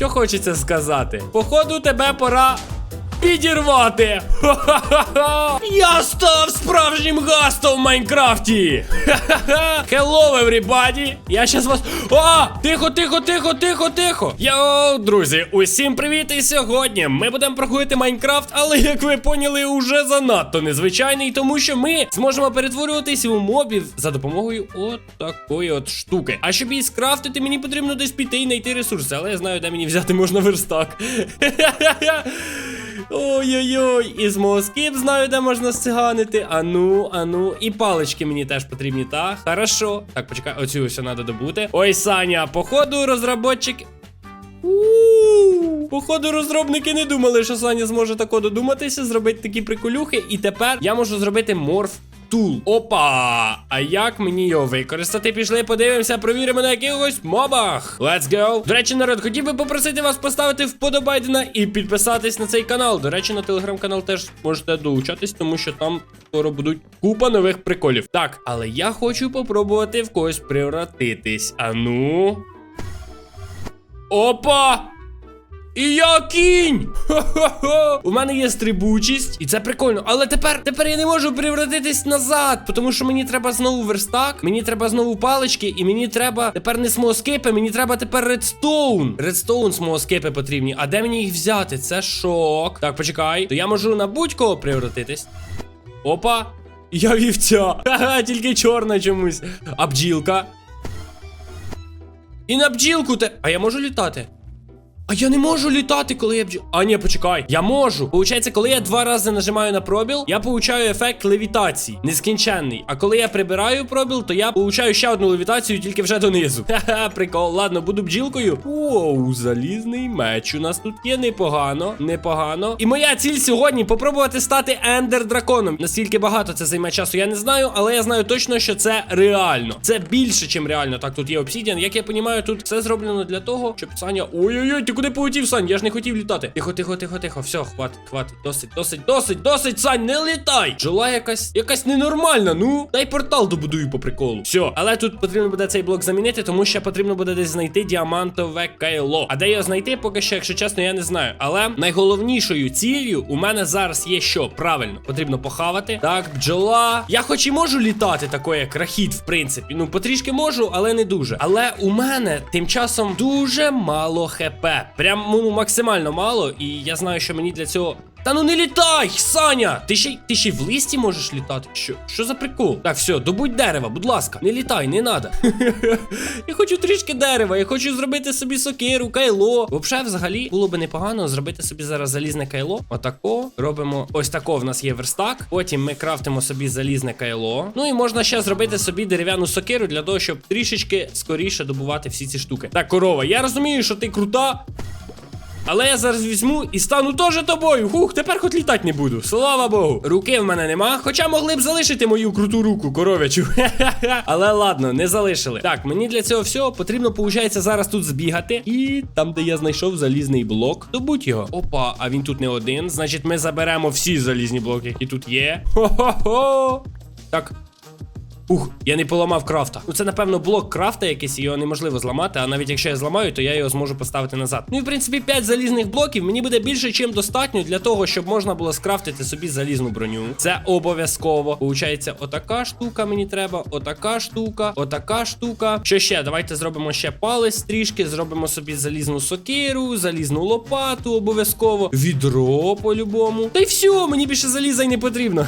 Що хочеться сказати? Походу, тебе пора. Підірвати! Ха-ха-ха! Я став справжнім гастом в Майнкрафті! Ха-ха-ха! Hello, everybody! Я щас вас. А! Тихо, тихо, тихо, тихо, тихо! Йоу, друзі, усім привіт! І сьогодні ми будемо проходити Майнкрафт, але як ви поняли, уже занадто незвичайний, тому що ми зможемо перетворюватися у мобів за допомогою от от штуки. А щоб її скрафтити, мені потрібно десь піти і знайти ресурси, але я знаю, де мені взяти можна верстак. Ха-ха-ха! Ой-ой-ой, і з москіп знаю, де можна сциганити. Ану, ану. І палички мені теж потрібні, та? Хорошо. Так, почекай, оцю все треба добути. Ой, Саня, походу, розработчик. Ууу, Походу, розробники не думали, що Саня зможе тако додуматися, зробити такі приколюхи. І тепер я можу зробити морф. Тул. Опа! А як мені його використати? Пішли, подивимося, провіримо на якихось мобах. Let's go! До речі, народ, хотів би попросити вас поставити вподобайдена і підписатись на цей канал. До речі, на телеграм-канал теж можете долучатись, тому що там скоро будуть купа нових приколів. Так, але я хочу попробувати в когось превратитись. Ану. Опа! І я кінь! Хо-хо-хо! У мене є стрибучість, і це прикольно. Але тепер тепер я не можу превратитись назад, тому що мені треба знову верстак, мені треба знову палички, і мені треба тепер не смоскипи, мені треба тепер редстоун. Редстоун смоскипи потрібні. А де мені їх взяти? Це шок. Так, почекай. То я можу на будь-кого превратитись. Опа! Я вівця. Ха-ха, тільки чорна чомусь. А бджілка. І на бджілку те. А я можу літати? А я не можу літати, коли я бджу. А ні, почекай. Я можу. Получається, коли я два рази нажимаю на пробіл, я получаю ефект левітації. Нескінченний. А коли я прибираю пробіл, то я получаю ще одну левітацію, тільки вже донизу. Ха-ха, прикол. Ладно, буду бджілкою. Оу, залізний меч. У нас тут є непогано, непогано. І моя ціль сьогодні попробувати стати ендер драконом. Наскільки багато це займе часу, я не знаю, але я знаю точно, що це реально. Це більше, чим реально. Так, тут є обсідіан. Як я розумію, тут все зроблено для того, щоб Саня. Ой-ой-ой, ти куди полетів, Сань? Я ж не хотів літати. Тихо, тихо, тихо, тихо. Все, хватить, хватить. Досить, досить, досить, досить, Сань, не літай. Джола якась, якась ненормальна. Ну, дай портал добудую по приколу. Все, але тут потрібно буде цей блок замінити, тому що потрібно буде десь знайти діамантове кайло. А де його знайти, поки що, якщо чесно, я не знаю. Але найголовнішою ціллю у мене зараз є що? Правильно, потрібно похавати. Так, бджола. Я хоч і можу літати такою, як рахіт, в принципі. Ну, потрішки можу, але не дуже. Але у мене тим часом дуже мало хп. Прям ну, максимально мало. І я знаю, що мені для цього. Та ну не літай, Саня! Ти ще ти ще в листі можеш літати? Що Що за прикол? Так, все, добудь дерева, будь ласка. Не літай, не надо. я хочу трішки дерева, я хочу зробити собі сокиру, кайло. Взагалі, взагалі, було би непогано зробити собі зараз залізне кайло. Отако. Робимо ось тако. В нас є верстак. Потім ми крафтимо собі залізне кайло. Ну і можна ще зробити собі дерев'яну сокиру для того, щоб трішечки скоріше добувати всі ці штуки. Так, корова, я розумію, що ти крута. Але я зараз візьму і стану теж тобою. Хух, тепер хоч літати не буду. Слава Богу. Руки в мене нема. Хоча могли б залишити мою круту руку, коров'ячу. Але ладно, не залишили. Так, мені для цього всього потрібно, виходить, зараз тут збігати. І там, де я знайшов залізний блок, добудь його. Опа, а він тут не один. Значить, ми заберемо всі залізні блоки, які тут є. Хо-хо-хо. Так, Ух, я не поламав крафта. Ну це, напевно, блок крафта якийсь, його неможливо зламати, а навіть якщо я зламаю, то я його зможу поставити назад. Ну і в принципі, 5 залізних блоків мені буде більше, чим достатньо для того, щоб можна було скрафтити собі залізну броню. Це обов'язково. Получається, отака штука мені треба, отака штука, отака штука. Що ще? Давайте зробимо ще палець трішки, зробимо собі залізну сокиру, залізну лопату, обов'язково. Відро по-любому. Та й все, мені більше заліза й не потрібно.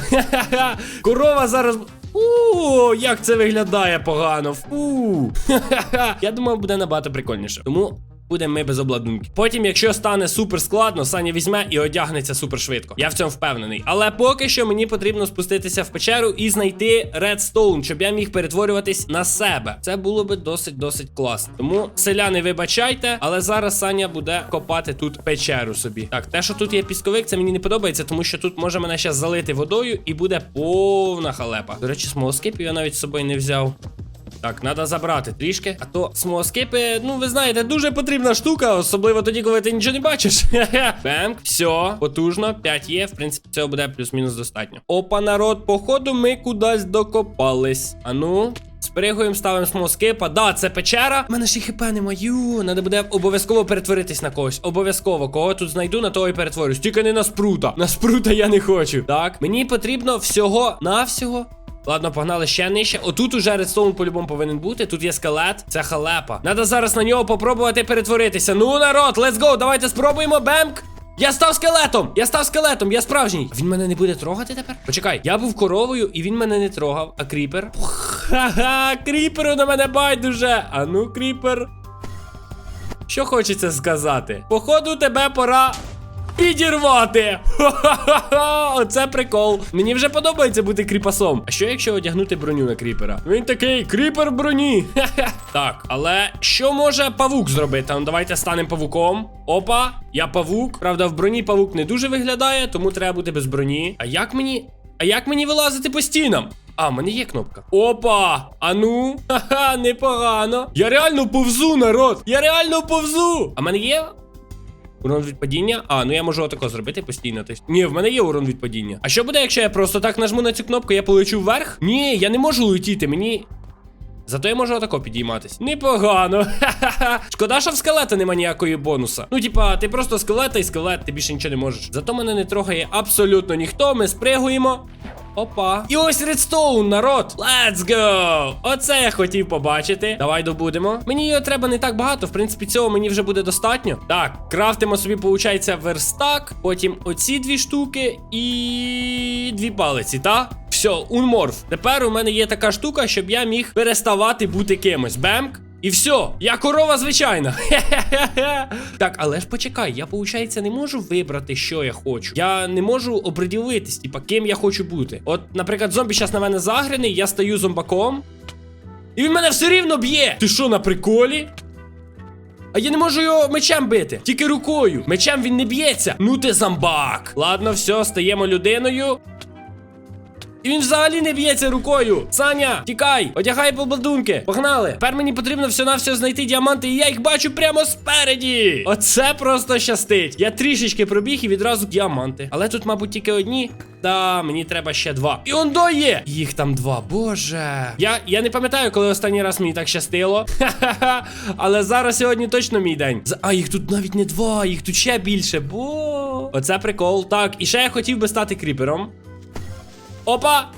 Корова зараз. У, як це виглядає погано. Фу. Я думав, буде набагато прикольніше. Тому будемо ми без обладунки. Потім, якщо стане супер складно, Саня візьме і одягнеться супер швидко. Я в цьому впевнений. Але поки що мені потрібно спуститися в печеру і знайти редстоун, щоб я міг перетворюватись на себе. Це було би досить досить класно. Тому селяни, вибачайте, але зараз Саня буде копати тут печеру собі. Так, те, що тут є пісковик, це мені не подобається, тому що тут може мене ще залити водою і буде повна халепа. До речі, смолоскипів я навіть з собою не взяв. Так, треба забрати трішки. А то смоскипи, ну ви знаєте, дуже потрібна штука, особливо тоді, коли ти нічого не бачиш. Бемк, все, потужно, 5 є. В принципі, цього буде плюс-мінус достатньо. Опа, народ, походу, ми кудись докопались. А ну. Спригуємо, ставимо смоскипа. Да, це печера. У мене і хп немає. Надо буде обов'язково перетворитись на когось. Обов'язково. Кого тут знайду, на того і перетворюсь. Тільки не на спрута. На спрута я не хочу. Так, мені потрібно всього навсього. Ладно, погнали ще нижче. Отут уже редстоун по-любому повинен бути. Тут є скелет. Це халепа. Надо зараз на нього попробувати перетворитися. Ну, народ, let's go, давайте спробуємо. Бемк. Я став скелетом! Я став скелетом, я справжній. Він мене не буде трогати тепер? Почекай, я був коровою, і він мене не трогав. А кріпер? Ха-ха, кріперу на мене байдуже. А ну, кріпер. Що хочеться сказати? Походу, тебе пора. Підірвати! Ха-ха-ха! Оце прикол. Мені вже подобається бути кріпасом. А що якщо одягнути броню на кріпера? Він такий кріпер броні. Ха-ха. Так, але що може павук зробити? Ну давайте станемо павуком. Опа, я павук. Правда, в броні павук не дуже виглядає, тому треба бути без броні. А як мені. А як мені вилазити по стінам? А, в мене є кнопка. Опа! А ну? Ха-ха, непогано. Я реально повзу, народ! Я реально повзу! А в мене є Урон від падіння? А, ну я можу отако зробити постійно. Тобто... Ні, в мене є урон від падіння. А що буде, якщо я просто так нажму на цю кнопку, я полечу вверх? Ні, я не можу летіти, мені. Зато я можу отако підійматись. Непогано. Ха-ха-ха. Шкода, що в скелета нема ніякої бонуса. Ну, типа, ти просто скелета і скелет, ти більше нічого не можеш. Зато мене не трогає абсолютно ніхто. Ми спригуємо. Опа. І ось редстоун, народ. Let's go! Оце я хотів побачити. Давай добудемо. Мені його треба не так багато. В принципі, цього мені вже буде достатньо. Так, крафтимо собі, виходить, верстак. Потім оці дві штуки і дві палиці, та? Все, унморф. Тепер у мене є така штука, щоб я міг переставати бути кимось. Бемк. І все, я корова звичайна. Так, але ж почекай, я, виходить, не можу вибрати, що я хочу. Я не можу оприділитись, типа, ким я хочу бути. От, наприклад, зомбі зараз на мене загрений, я стаю зомбаком. І він мене все рівно б'є. Ти що, на приколі? А я не можу його мечем бити, тільки рукою. Мечем він не б'ється. Ну ти зомбак. Ладно, все, стаємо людиною. І він взагалі не б'ється рукою. Саня, тікай, одягай побладунки. Погнали. Тепер мені потрібно все на все знайти діаманти, і я їх бачу прямо спереді. Оце просто щастить. Я трішечки пробіг і відразу діаманти. Але тут, мабуть, тільки одні. Та мені треба ще два. І он до є! Їх там два. Боже. Я я не пам'ятаю, коли останній раз мені так щастило. Ха-ха-ха. Але зараз сьогодні точно мій день. А їх тут навіть не два, їх тут ще більше. Бо. Оце прикол. Так, і ще я хотів би стати кріпером. Опа!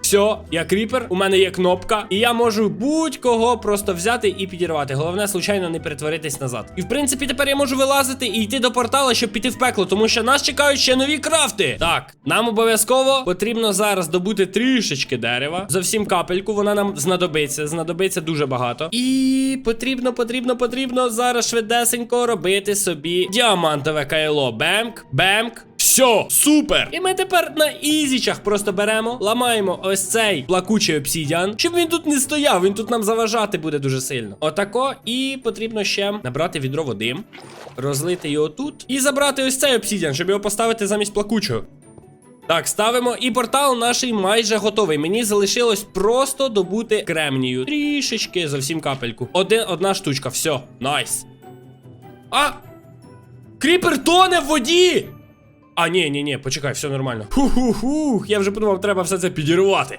Все, я кріпер, у мене є кнопка, і я можу будь-кого просто взяти і підірвати. Головне, случайно не перетворитись назад. І в принципі, тепер я можу вилазити і йти до портала, щоб піти в пекло, тому що нас чекають ще нові крафти. Так, нам обов'язково потрібно зараз добути трішечки дерева. Зовсім капельку, вона нам знадобиться. Знадобиться дуже багато. І потрібно, потрібно, потрібно зараз швидесенько робити собі діамантове кайло. Бемк, бемк. Все, супер! І ми тепер на ізічах просто беремо, ламаємо ось цей плакучий обсідіан, щоб він тут не стояв, він тут нам заважати буде дуже сильно. Отако, і потрібно ще набрати відро води, розлити його тут і забрати ось цей обсідіан, щоб його поставити замість плакучого. Так, ставимо, і портал наш майже готовий. Мені залишилось просто добути кремнію. Трішечки, зовсім капельку. Один, одна штучка, все, найс. А! Кріпер тоне в воді! А, ні, ні, ні, почекай, все нормально. Хух-хух-хух, я вже подумав, треба все це підірвати.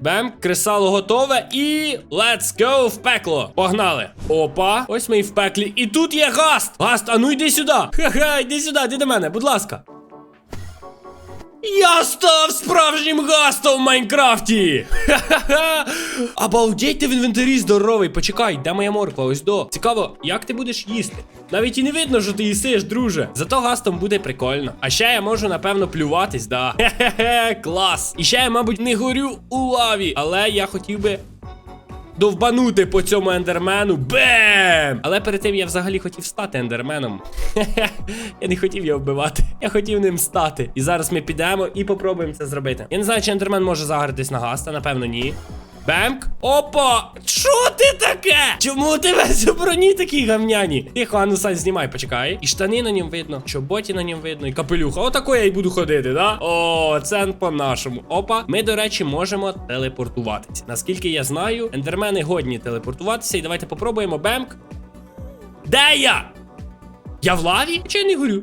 Бем, кресало готове і let's go в пекло. Погнали. Опа, ось ми і в пеклі. І тут є гаст. Гаст, а ну йди сюди. Ха-ха, йди сюди, йди до мене, будь ласка. Я став справжнім гастом в Майнкрафті! Ха-ха-ха! Обалдеть ти в інвентарі здоровий. Почекай, де моя морква? Ось до. Цікаво, як ти будеш їсти? Навіть і не видно, що ти їсиш, друже. Зато гастом буде прикольно. А ще я можу, напевно, плюватись, да. Хе-хе-хе, клас. І ще я, мабуть, не горю у лаві, але я хотів би довбанути по цьому ендермену. Бем! Але перед тим я взагалі хотів стати ендерменом. Я не хотів його вбивати. Я хотів ним стати. І зараз ми підемо і попробуємо це зробити. Я не знаю, чи ендермен може загартись на гаста, напевно, ні. Бемк. Опа! Що ти таке? Чому у тебе броні такі гавняні? Тихо, а ну знімай, почекай. І штани на ньому видно, чоботі на ньому видно, і капелюха. Отако я й буду ходити, да? О, це по-нашому. Опа. Ми, до речі, можемо телепортуватися. Наскільки я знаю, ендермени годні телепортуватися. І давайте попробуємо. Бемк. Де я? Я в лаві? Чи я не горю?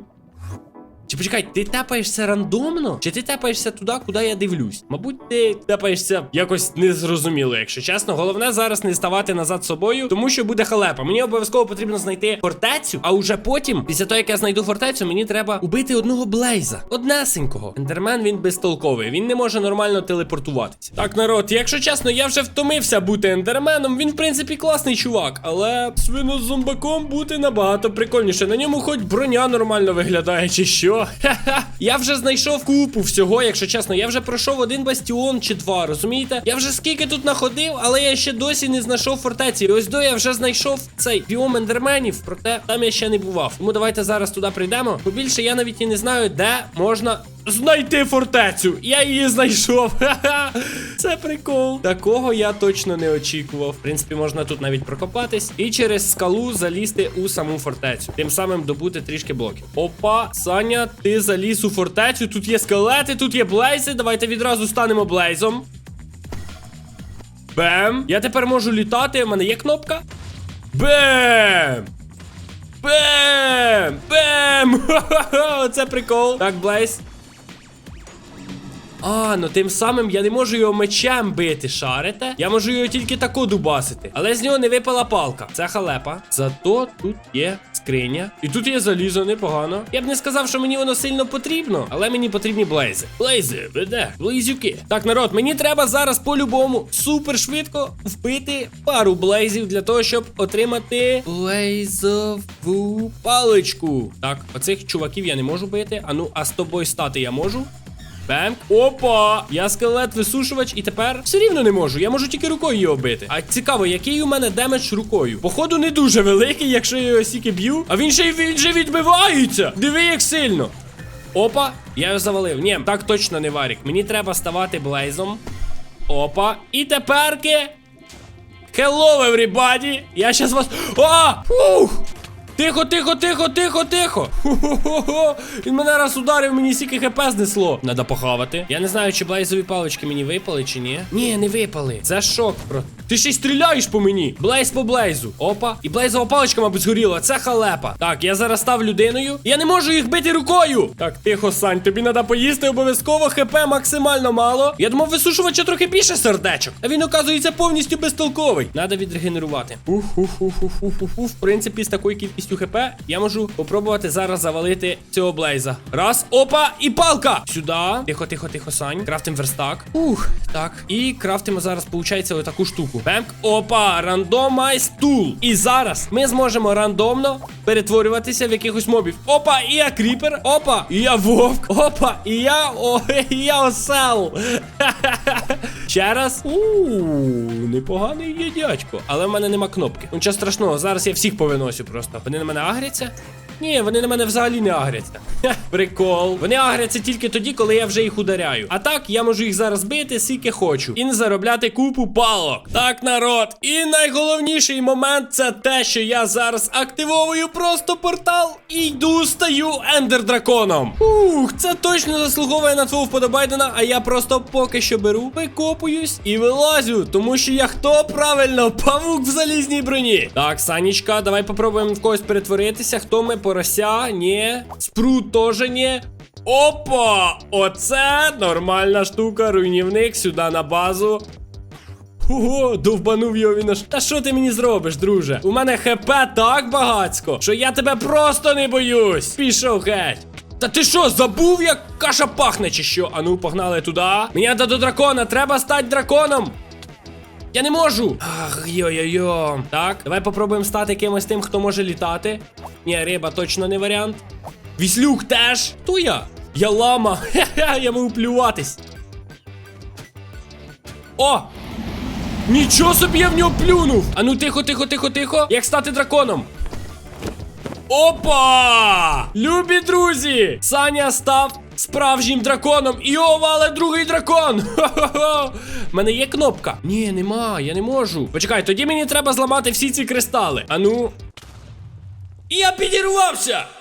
Чи почекай, ти тепаєшся рандомно? Чи ти тепаєшся туди, куди я дивлюсь? Мабуть, ти тепаєшся якось незрозуміло, якщо чесно. Головне зараз не ставати назад собою, тому що буде халепа. Мені обов'язково потрібно знайти фортецю, а уже потім, після того, як я знайду фортецю, мені треба убити одного блейза. Однесенького. Ендермен він безтолковий, він не може нормально телепортуватися. Так, народ, якщо чесно, я вже втомився бути ендерменом. Він, в принципі, класний чувак, але свинозомбаком бути набагато прикольніше. На ньому хоч броня нормально виглядає, чи що. Ха-ха. Я вже знайшов купу всього, якщо чесно. Я вже пройшов один бастіон чи два, розумієте? Я вже скільки тут находив, але я ще досі не знайшов фортеці. І ось до я вже знайшов цей біом ендерменів, проте там я ще не бував. Тому давайте зараз туди прийдемо. Побільше я навіть і не знаю, де можна. Знайти фортецю! Я її знайшов! Це прикол. Такого я точно не очікував. В принципі, можна тут навіть прокопатись і через скалу залізти у саму фортецю. Тим самим добути трішки блоків. Опа, Саня, ти заліз у фортецю. Тут є скелети, тут є блейзи. Давайте відразу станемо блейзом. Бем! Я тепер можу літати. У мене є кнопка. Бем! Бем! Бем! Ха-ха-ха! Оце прикол. Так, Блейз. А, ну тим самим я не можу його мечем бити, шарите. Я можу його тільки тако дубасити. Але з нього не випала палка. Це халепа. Зато тут є скриня. І тут є залізо, непогано. Я б не сказав, що мені воно сильно потрібно, але мені потрібні блейзи. Блейзи, веде, блейзюки. Так, народ, мені треба зараз по-любому супер швидко вбити пару блейзів для того, щоб отримати блейзову паличку. Так, оцих чуваків я не можу бити. А ну, а з тобою стати я можу. Бемк. Опа! Я скелет висушувач, і тепер все рівно не можу. Я можу тільки рукою його бити. А цікаво, який у мене демедж рукою. Походу, не дуже великий, якщо я його стільки б'ю. А він й він же відбивається. Диви, як сильно. Опа, я його завалив. Ні, так точно не варік. Мені треба ставати блейзом. Опа. І теперки. Hello, everybody! Я щас вас. А! Фух! Тихо, тихо, тихо, тихо, тихо. Хо-хо-хо-хо. Він мене раз ударив, мені стільки хп знесло. Надо похавати. Я не знаю, чи блейзові палички мені випали, чи ні. Ні, не випали. Це шок. Ти ще й стріляєш по мені. Блейз по блейзу. Опа. І блейзова паличка, мабуть, згоріла. Це халепа. Так, я зараз став людиною. Я не можу їх бити рукою. Так, тихо, Сань, тобі треба поїсти обов'язково. ХП максимально мало. Я думав, висушувача трохи більше сердечок. А він, оказується, повністю безтолковий. Надо відрегенерувати. Ух-ух-ух-ух-ух-ух. В принципі, з такою кількістю ХП я можу попробувати зараз завалити цього блейза. Раз, опа, і палка! Сюди. Тихо, тихо, тихо, Сань. Крафтим верстак. Ух, так. І крафтимо зараз, виходить, отаку штуку. Бемк. Опа, рандомайз тул. І зараз ми зможемо рандомно перетворюватися в якихось мобів. Опа, і я кріпер. Опа, і я вовк. Опа, і я. О, і я осел. Ще раз. Ууу, непоганий є дядько. Але в мене нема кнопки. Нічого страшного, зараз я всіх повиносю просто. Вони на мене агряться? Ні, вони на мене взагалі не агряться. Прикол. Вони агряться тільки тоді, коли я вже їх ударяю. А так, я можу їх зараз бити, скільки хочу. І не заробляти купу палок. Так, народ. І найголовніший момент це те, що я зараз активовую просто портал і йду стаю ендер драконом. Ух, це точно заслуговує на твого вподобайдена, а я просто поки що беру, викопуюсь і вилазю. Тому що я хто правильно? Павук в залізній броні. Так, Санічка, давай попробуємо в когось перетворитися. Хто ми? Порося? Ні. Спрут теж ні. Опа! Оце нормальна штука, руйнівник сюди на базу. Ого, довбанув його він аж. Та що ти мені зробиш, друже? У мене ХП так багацько, що я тебе просто не боюсь. Пішов геть. Та ти що, забув, як каша пахне, чи що? Ану, погнали туди. Мені до дракона, треба стати драконом. Я не можу. Ах, йо-йо-йо. Так, давай попробуємо стати кимось тим, хто може літати. Ні, риба точно не варіант. Віслюк теж. То я. Я лама. Хе-хе, я можу плюватись. О! Нічого собі я в нього плюнув! А ну тихо, тихо, тихо, тихо. Як стати драконом? Опа! Любі друзі! Саня став справжнім драконом. І о, вале другий дракон! Хо-хо-хо! Мене є кнопка. Ні, нема, я не можу. Почекай, тоді мені треба зламати всі ці кристали. А ну. І я підірвався!